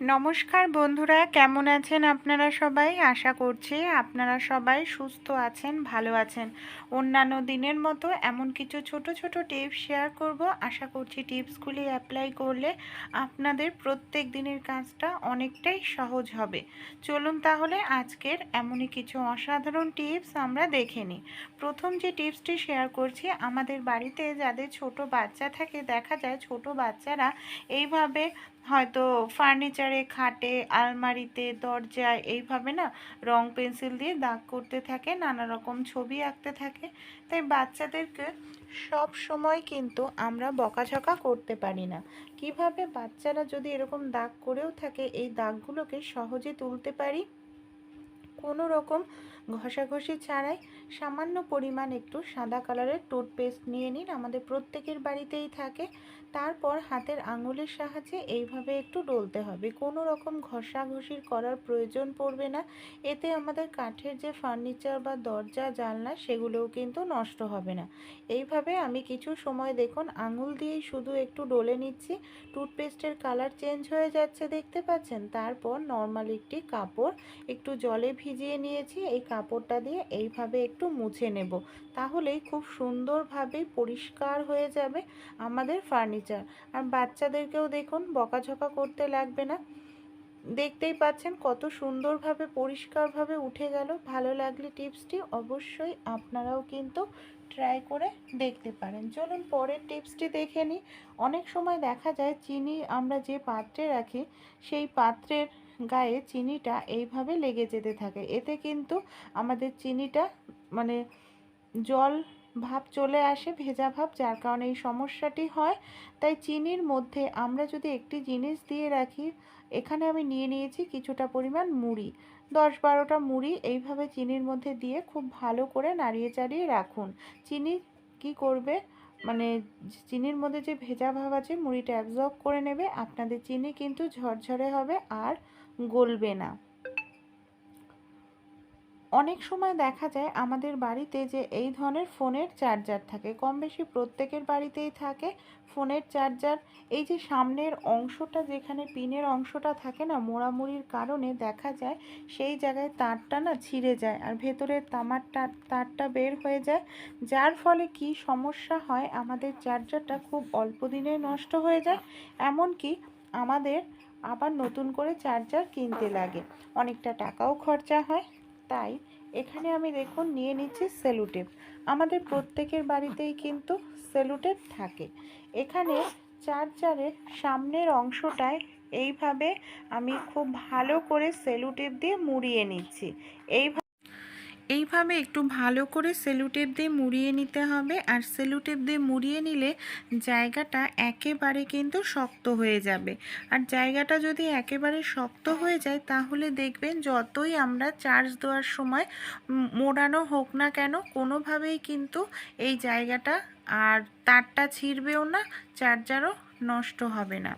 নমস্কার বন্ধুরা, কেমন আছেন আপনারা সবাই? আশা করছি আপনারা সবাই সুস্থ আছেন, ভালো আছেন। অন্যান্য দিনের মতো এমন কিছু ছোট ছোট টিপস শেয়ার করব। আশা করছি টিপসগুলি অ্যাপ্লাই করলে আপনাদের প্রত্যেক দিনের কাজটা অনেকটাই সহজ হবে। চলুন তাহলে আজকের এমনই কিছু অসাধারণ টিপস আমরা দেখে নিই। প্রথম যে টিপসটি শেয়ার করছি, আমাদের বাড়িতে যাদের ছোট বাচ্চা থাকে, দেখা যায় ছোট বাচ্চারা এইভাবে হয়তো ফার্নিচারে, খাটে, আলমারিতে, দরজায় এইভাবে না রং পেন্সিল দিয়ে দাগ করতে থাকে, নানা রকম ছবি আঁকতে থাকে। তাই বাচ্চাদেরকে সব সময় কিন্তু আমরা বকাঝকা করতে পারি না। কীভাবে বাচ্চারা যদি এরকম দাগ করেও থাকে, এই দাগগুলোকে সহজে তুলতে পারি? কোনো রকম ঘষাঘষি ছাড়াই সামান্য পরিমাণ একটু সাদা কালারের টুথপেস্ট নিয়ে নিন। আমাদের প্রত্যেকের বাড়িতেই থাকে। তারপর হাতের আঙুলের সাহায্যে এইভাবে একটু ডলতে হবে। কোনো রকম ঘষাঘষির করার প্রয়োজন পড়বে না। এতে আমাদের কাঠের যে ফার্নিচার বা দরজা, জানলা, সেগুলোও কিন্তু নষ্ট হবে না। এইভাবে আমি কিছু সময় দেখুন, আঙুল দিয়েই শুধু একটু ডলে নিচ্ছি। টুথপেস্টের কালার চেঞ্জ হয়ে যাচ্ছে, দেখতে পাচ্ছেন? তারপর নর্মাল একটি কাপড় একটু জলে ভিজিয়ে নিয়েছি। এই কাপড়টা দিয়ে এইভাবে একটু মুছে নেব। তাহলেই খুব সুন্দরভাবে পরিষ্কার হয়ে যাবে আমাদের ফার্নিচার আর বাচ্চাদেরকেও দেখুন, বকাঝকা করতে লাগবে না। দেখতেই পাচ্ছেন কত সুন্দরভাবে, পরিষ্কারভাবে উঠে গেল। ভালো লাগলে টিপসটি অবশ্যই আপনারাও কিন্তু ট্রাই করে দেখতে পারেন। চলুন পরের টিপসটি দেখে নিই। অনেক সময় দেখা যায়, চিনি আমরা যে পাত্রে রাখি, সেই পাত্রের গায়ে চিনিটা এইভাবে লেগে যেতে থাকে। এতে কিন্তু আমাদের চিনিটা মানে জল ভাব চলে আসে, ভেজা ভাব, যার কারণে এই সমস্যাটি হয়। তাই চিনির মধ্যে আমরা যদি একটি জিনিস দিয়ে রাখি, এখানে আমি নিয়ে নিয়েছি কিছুটা পরিমাণ মুড়ি। দশ বারোটা মুড়ি এইভাবে চিনির মধ্যে দিয়ে খুব ভালো করে নাড়িয়ে চাড়িয়ে রাখুন। চিনি কি করবে? মানে চিনির মধ্যে যে ভেজা ভাব আছে, মুড়িটা অ্যাবজর্ব করে নেবে। আপনাদের চিনি কিন্তু ঝরঝরে হবে আর গলবে না। অনেক সময় দেখা যায় আমাদের বাড়িতে যে এই ধরনের ফোনের চার্জার থাকে কম বেশি প্রত্যেকের বাড়িতেই থাকে ফোনের চার্জার। এই যে সামনের অংশটা যেখানে পিনের অংশটা থাকে না মোড়ামুড়ির কারণে দেখা যায় সেই জায়গায় তারটা না ছিঁড়ে যায় আর ভেতরের তামার তার, তারটা বের হয়ে যায়। যার ফলে কি সমস্যা হয়, আমাদের চার্জারটা খুব অল্প দিনে নষ্ট হয়ে যায়। এমনকি আমাদের আবার নতুন করে চার্জার কিনতে লাগে। অনেকটা টাকাও খরচা হয়। তাই এখানে আমি দেখুন নিয়ে নিচ্ছি সেলুটেপ আমাদের প্রত্যেকের বাড়িতেই কিন্তু সেলুটেপ থাকে। এখানে চার্জারের সামনের অংশটায় এইভাবে আমি খুব ভালো করে সেলুটেপ দিয়ে মুড়িয়ে নিচ্ছি। এইভাবে এইভাবে একটু ভালো করে সেলুটেপ দিয়ে মুড়িয়ে নিতে হবে। আর সেলুটেপ দিয়ে মুড়িয়ে নিলে জায়গাটা একেবারে কিন্তু শক্ত হয়ে যাবে। আর জায়গাটা যদি একেবারে শক্ত হয়ে যায়, তাহলে দেখবেন যতই আমরা চার্জ দেওয়ার সময় মোড়ানো হোক না কেন, কোনোভাবেই কিন্তু এই জায়গাটা আর তারটা ছিঁড়বেও না, চার্জারও নষ্ট হবে না।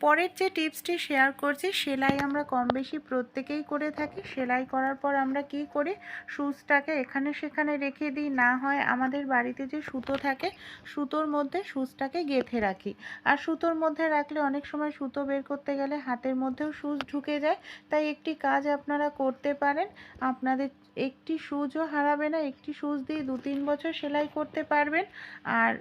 পরের যে টিপসটি শেয়ার করছি, সেলাই আমরা কম বেশি প্রত্যেকেই করে থাকি। সেলাই করার পর আমরা কি করি? সুচটাকে এখানে সেখানে রেখে দিই। না হয় আমাদের বাড়িতে যে সুতো থাকে, সুতোর মধ্যে সুচটাকে গেঁথে রাখি। আর সুতোর মধ্যে রাখলে অনেক সময় সুতো বের করতে গেলে হাতের মধ্যেও সুচ ঢুকে যায়। তাই একটি কাজ আপনারা করতে পারেন। আপনাদের একটি সুচও হারাবে না। একটি সুচ দিয়ে দু তিন বছর সেলাই করতে পারবেন। আর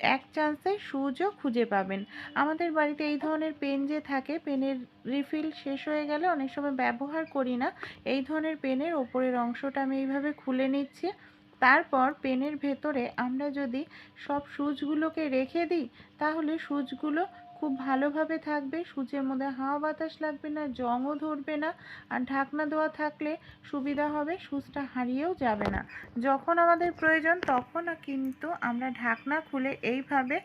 এক চান্সে সুজও খুঁজে পাবেন। আমাদের বাড়িতে এই ধরনের পেন যে থাকে পেনের রিফিল শেষ হয়ে গেলে অনেক সময় ব্যবহার করি না। এই ধরনের পেনের ওপরের অংশটা আমি এইভাবে খুলে নিচ্ছি। তারপর পেনের ভেতরে আমরা যদি সব সুচগুলোকে রেখে দিই তাহলে সুচগুলো খুব ভালোভাবে থাকবে। সূচের মধ্যে হাওয়া বাতাস লাগবে না, জংও ধরবে না আর ঢাকনা দেওয়া থাকলে সুবিধা হবে, সুচটা হারিয়েও যাবে না। যখন আমাদের প্রয়োজন তখন কিন্তু আমরা ঢাকনা খুলে এইভাবে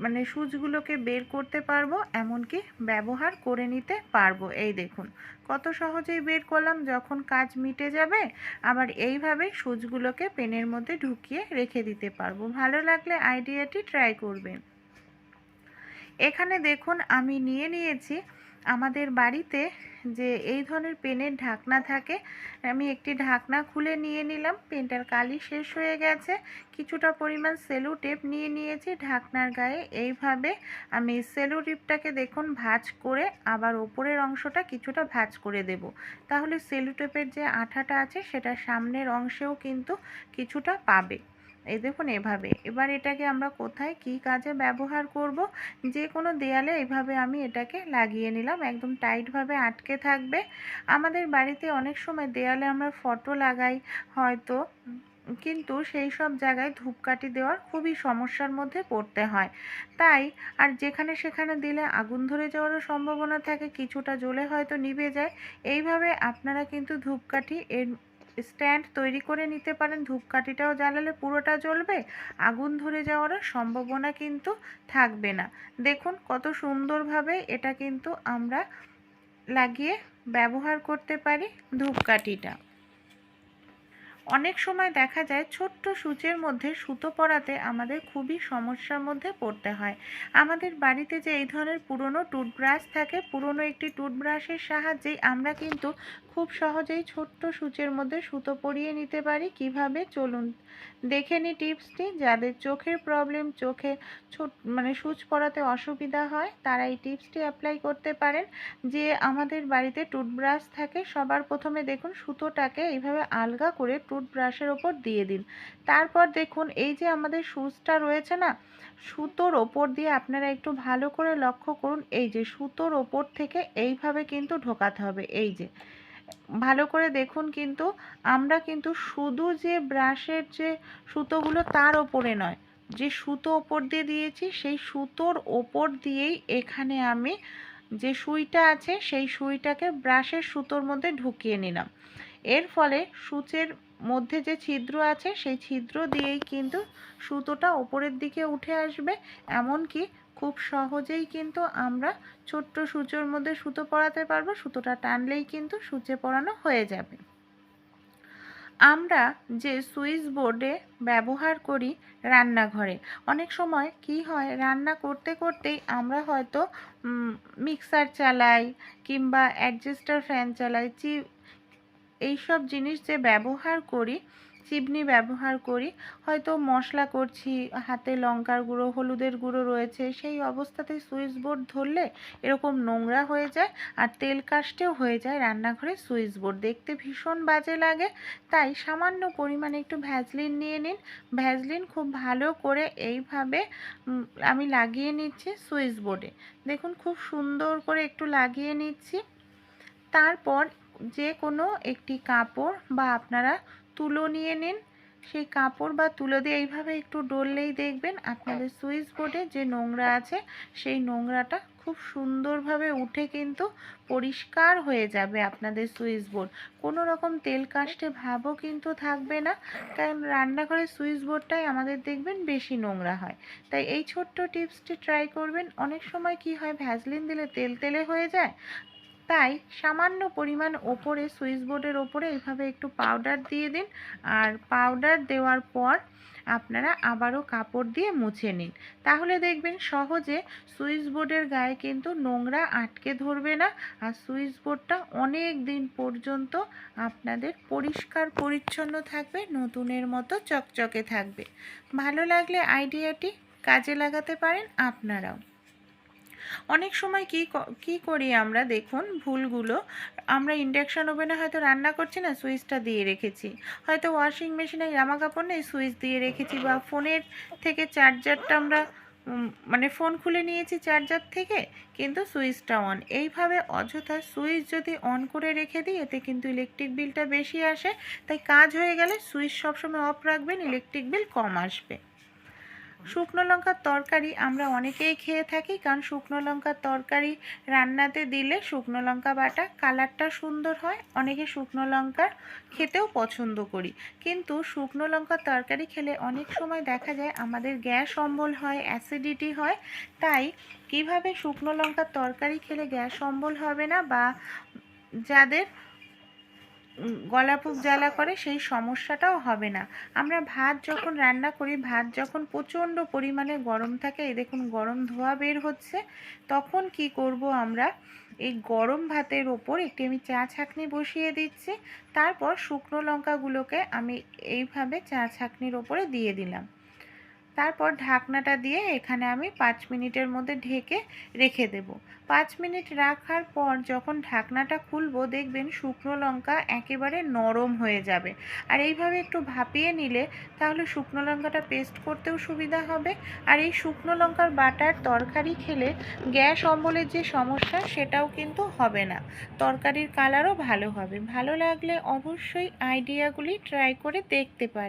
মানে সুচগুলোকে বের করতে পারব, এমনকি ব্যবহার করে নিতে পারব। এই দেখুন, কত সহজেই বের করলাম, যখন কাজ মিটে যাবে, আবার এইভাবে সুচগুলোকে পেনের মধ্যে ঢুকিয়ে রেখে দিতে পারব। ভালো লাগলে আইডিয়াটি ট্রাই করবেন। এখানে দেখুন আমি নিয়ে নিয়েছি আমাদের বাড়িতে যে এই ধরনের পেনের ঢাকনা থাকে। আমি একটি ঢাকনা খুলে নিয়ে নিলাম, পেনটার কালি শেষ হয়ে গেছে। কিছুটা পরিমাণ সেলু টেপ নিয়ে নিয়েছি ঢাকনার গায়ে। এইভাবে আমি সেলু টেপটাকে দেখুন ভাঁজ করে আবার ওপরের অংশটা কিছুটা ভাঁজ করে দেব। তাহলে সেলু টেপের যে আঠাটা আছে সেটা সামনের অংশেও কিন্তু কিছুটা পাবে। এই দেখুন এভাবে। এবার এটাকে আমরা কোথায় কি কাজে ব্যবহার করব? যে কোনো দেয়ালে এভাবে আমি এটাকে লাগিয়ে নিলাম, একদম টাইটভাবে আটকে থাকবে। আমাদের বাড়িতে অনেক সময় দেয়ালে আমরা ফটো লাগাই হয়তো, কিন্তু সেই সব জায়গায় ধূপকাঠি দেওয়ার খুবই সমস্যার মধ্যে পড়তে হয়। তাই আর যেখানে সেখানে দিলে আগুন ধরে যাওয়ারও সম্ভাবনা থাকে, কিছুটা জ্বলে হয়তো নিভে যায়। এইভাবে আপনারা কিন্তু ধূপকাঠি এর স্ট্যান্ড তৈরি করে নিতে পারেন। ধূপকাঠিটাও জ্বালালে পুরোটা জ্বলবে। আগুন ধরে যাওয়ারও সম্ভাবনা কিন্তু থাকবে না। দেখুন কত সুন্দরভাবে এটা কিন্তু আমরা লাগিয়ে ব্যবহার করতে পারি ধূপকাঠিটা। অনেক সময় দেখা যায় ছোট্ট সূচের মধ্যে সুতো পরাতে আমাদের খুবই সমস্যার মধ্যে পড়তে হয়। আমাদের বাড়িতে যে এই ধরনের পুরনো টুথব্রাশ থাকে, পুরনো একটি টুথব্রাশের সাহায্যেই আমরা কিন্তু খুব সহজেই ছোট্ট সূচের মধ্যে সুতো পরিয়ে নিতে পারি। কীভাবে? চলুন দেখে নিই টিপসটি। যাদের চোখের প্রবলেম চোখে ছোট মানে সূচ পরাতে অসুবিধা হয়, তারা এই টিপসটি অ্যাপ্লাই করতে পারেন। যে আমাদের বাড়িতে টুথব্রাশ থাকে, সবার প্রথমে দেখুন সুতোটাকে এইভাবে আলগা করে টুথব্রাশের ওপর দিয়ে দিন। তারপর দেখুন এই যে আমাদের সুচটা রয়েছে না, সুতোর ওপর দিয়ে আপনারা একটু ভালো করে লক্ষ্য করুন। এই যে সুতোর ওপর থেকে এইভাবে কিন্তু ঢোকাতে হবে। এই যে ভালো করে দেখুন কিন্তু আমরা কিন্তু শুধু যে ব্রাশের যে সুতোগুলো তার ওপরে নয়, যে সুতো ওপর দিয়ে দিয়েছি সেই সুতোর ওপর দিয়েই এখানে আমি যে সুইটা আছে সেই সুইটাকে ব্রাশের সুতোর মধ্যে ঢুকিয়ে নিলাম। এর ফলে সূচের মধ্যে যে ছিদ্র আছে সেই ছিদ্র দিয়েই কিন্তু সুতোটা ওপরের দিকে উঠে আসবে। এমনকি খুব সহজেই কিন্তু আমরা ছোট্ট সূচের মধ্যে সুতো পরাতে পারব, সুতোটা টানলেই কিন্তু সূচে পরানো হয়ে যাবে। আমরা যে সুইচ বোর্ডে ব্যবহার করি রান্নাঘরে, অনেক সময় কি হয়, রান্না করতে করতেই আমরা হয়তো মিক্সার চালাই কিংবা অ্যাডজাস্টার ফ্যান চালাই, চি, এইসব জিনিস যে ব্যবহার করি চিবনি ব্যবহার করি। হয়তো মশলা করছি, হাতে লঙ্কার গুঁড়ো, হলুদের গুঁড়ো রয়েছে, সেই অবস্থাতে সুইচ বোর্ড ধরলে এরকম নোংরা হয়ে যায় আর তেল কাস্টেও হয়ে যায় রান্নাঘরে সুইচ বোর্ড। দেখতে ভীষণ বাজে লাগে, তাই সামান্য পরিমাণে একটু ভ্যাজলিন নিয়ে নিন। ভ্যাজলিন খুব ভালো করে এইভাবে আমি লাগিয়ে নিচ্ছি সুইচ বোর্ডে। দেখুন খুব সুন্দর করে একটু লাগিয়ে নিচ্ছি। তারপর যে কোনো একটি কাপড় বা আপনারা তুলো নিয়ে নিন। সেই কাপড় বা তুলো দিয়ে এইভাবে একটু ডললেই দেখবেন আপনাদের সুইচ বোর্ডে যে নোংরা আছে সেই নোংরাটা খুব সুন্দরভাবে উঠে কিন্তু পরিষ্কার হয়ে যাবে আপনাদের সুইচ বোর্ড। কোনো রকম তেল কাস্টে ভাবও কিন্তু থাকবে না কারণ রান্নাঘরের সুইচ বোর্ডটাই আমাদের দেখবেন বেশি নোংরা হয়। তাই এই ছোট্ট টিপসটি ট্রাই করবেন। অনেক সময় কি হয় ভ্যাসলিন দিলে তেল তেলে হয়ে যায় তাই সামান্য পরিমাণ ওপরে সুইচ বোর্ডের ওপরে এভাবে একটু পাউডার দিয়ে দিন। আর পাউডার দেওয়ার পর আপনারা আবারও কাপড় দিয়ে মুছে নিন। তাহলে দেখবেন সহজে সুইচ বোর্ডের গায়ে কিন্তু নোংরা আটকে ধরবে না। আর সুইচ বোর্ডটা অনেক দিন পর্যন্ত আপনাদের পরিষ্কার পরিচ্ছন্ন থাকবে, নতুনের মতো চকচকে থাকবে। ভালো লাগলে আইডিয়াটি কাজে লাগাতে পারেন আপনারাও। অনেক সময় কি কি করি আমরা? দেখুন, ভুলগুলো আমরা ইন্ডাকশান ওভেনে হয়তো রান্না করছি না, সুইচটা দিয়ে রেখেছি। হয়তো ওয়াশিং মেশিনে জামা কাপড় নেই, সুইচ দিয়ে রেখেছি বা ফোনের থেকে চার্জারটা আমরা মানে ফোন খুলে নিয়েছি চার্জার থেকে, কিন্তু সুইচটা অন এইভাবে অযথা সুইচ যদি অন করে রেখে দিই, এতে কিন্তু ইলেকট্রিক বিলটা বেশি আসে। তাই কাজ হয়ে গেলে সুইচ সবসময় অফ রাখবেন ইলেকট্রিক বিল কম আসবে। শুকনো লঙ্কার তরকারি আমরা অনেকেই খেয়ে থাকি, কারণ শুকনো লঙ্কার তরকারি রান্নাতে দিলে শুকনো লঙ্কা বাটা কালারটা সুন্দর হয়। অনেকে শুকনো লঙ্কার খেতেও পছন্দ করি। কিন্তু শুকনো লঙ্কার তরকারি খেলে অনেক সময় দেখা যায় আমাদের গ্যাস অম্বল হয়, অ্যাসিডিটি হয়, তাই কীভাবে শুকনো লঙ্কার তরকারি খেলে গ্যাস অম্বল হবে না বা যাদের গলাপুক জ্বালা করে সেই সমস্যাটাও হবে না। আমরা ভাত যখন রান্না করি, ভাত যখন প্রচণ্ড পরিমাণে গরম থাকে, এই দেখুন গরম ধোয়া বের হচ্ছে, তখন কি করব আমরা? এই গরম ভাতের ওপর একটি আমি চা ছাঁকনি বসিয়ে দিচ্ছি, তারপর শুকনো লঙ্কাগুলোকে আমি এইভাবে চা ছাঁকনির ওপরে দিয়ে দিলাম। তারপর ঢাকনাটা দিয়ে এখানে আমি পাঁচ মিনিটের মধ্যে ঢেকে রেখে দেব। পাঁচ মিনিট রাখার পর যখন ঢাকনাটা খুলবো, দেখবেন শুকনো লঙ্কা একেবারে নরম হয়ে যাবে। আর এইভাবে একটু ভাপিয়ে নিলে তাহলে শুকনো লঙ্কাটা পেস্ট করতেও সুবিধা হবে। আর এই শুকনো লঙ্কার বাটার তরকারি খেলে গ্যাস অম্বলের যে সমস্যা, সেটাও কিন্তু হবে না। তরকারির কালারও ভালো হবে। ভালো লাগলে অবশ্যই আইডিয়াগুলি ট্রাই করে দেখতে পারেন।